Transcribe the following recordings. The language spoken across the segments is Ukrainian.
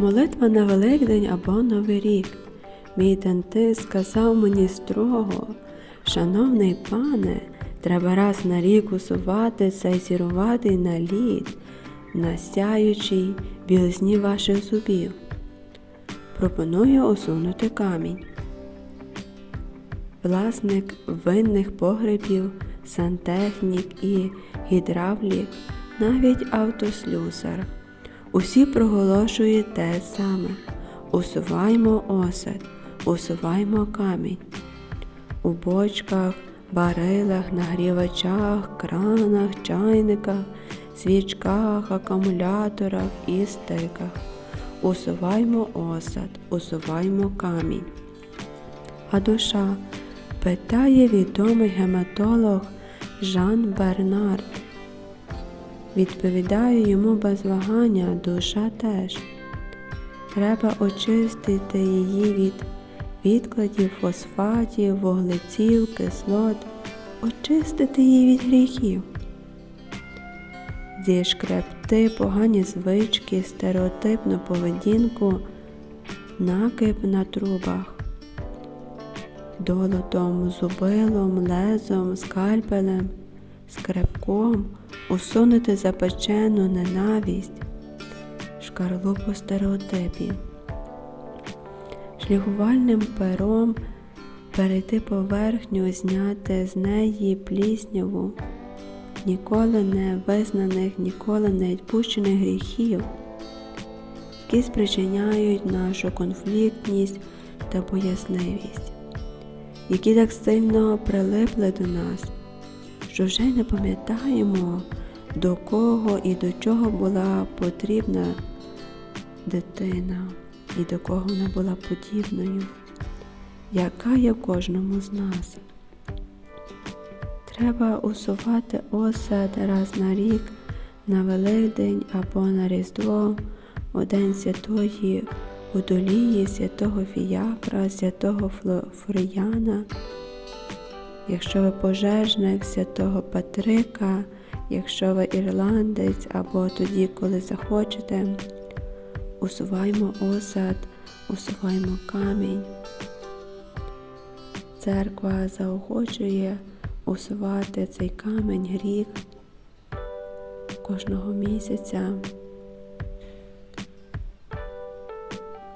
Молитва на Великдень або Новий рік. Мій дантист сказав мені строго, шановний пане, треба раз на рік усувати цей сіруватий наліт на сяючій білизні ваших зубів. Пропоную усунути камінь. Власник винних погребів, сантехнік і гідравлік, навіть автослюсар. Усі проголошують те саме. Усуваймо осад, усуваймо камінь. У бочках, барилах, нагрівачах, кранах, чайниках, свічках, акумуляторах і стиках. Усуваймо осад, усуваймо камінь. А душа питає відомий гематолог Жан Бернард. Відповідаю йому без вагання, душа теж. Треба очистити її від відкладів, фосфатів, вуглеців, кислот, очистити її від гріхів. Зішкребти погані звички, стереотипну поведінку, накип на трубах, долотом, зубилом, лезом, скальпелем, скребком усунути запечену ненависть, шкарлупу стереотипів, шлігувальним пером перейти поверхню, зняти з неї плісняву, ніколи не визнаних, ніколи не відпущених гріхів, які спричиняють нашу конфліктність та боязливість, які так сильно прилипли до нас, що вже й не пам'ятаємо, до кого і до чого була потрібна дитина, і до кого вона була подібною, яка є в кожному з нас. Треба усувати осад раз на рік, на Великдень або на Різдво, у День Святої Удолії, святого Фіякра, святого Фло- Флоріяна, якщо ви пожежник святого Патрика, якщо ви ірландець або тоді, коли захочете, усуваймо осад, усуваймо камінь. Церква заохочує усувати цей камінь гріх кожного місяця.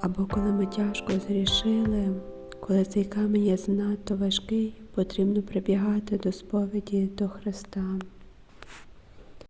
Або коли ми тяжко зрішили, коли цей камінь є занадто важкий, потрібно прибігати до сповіді до Христа.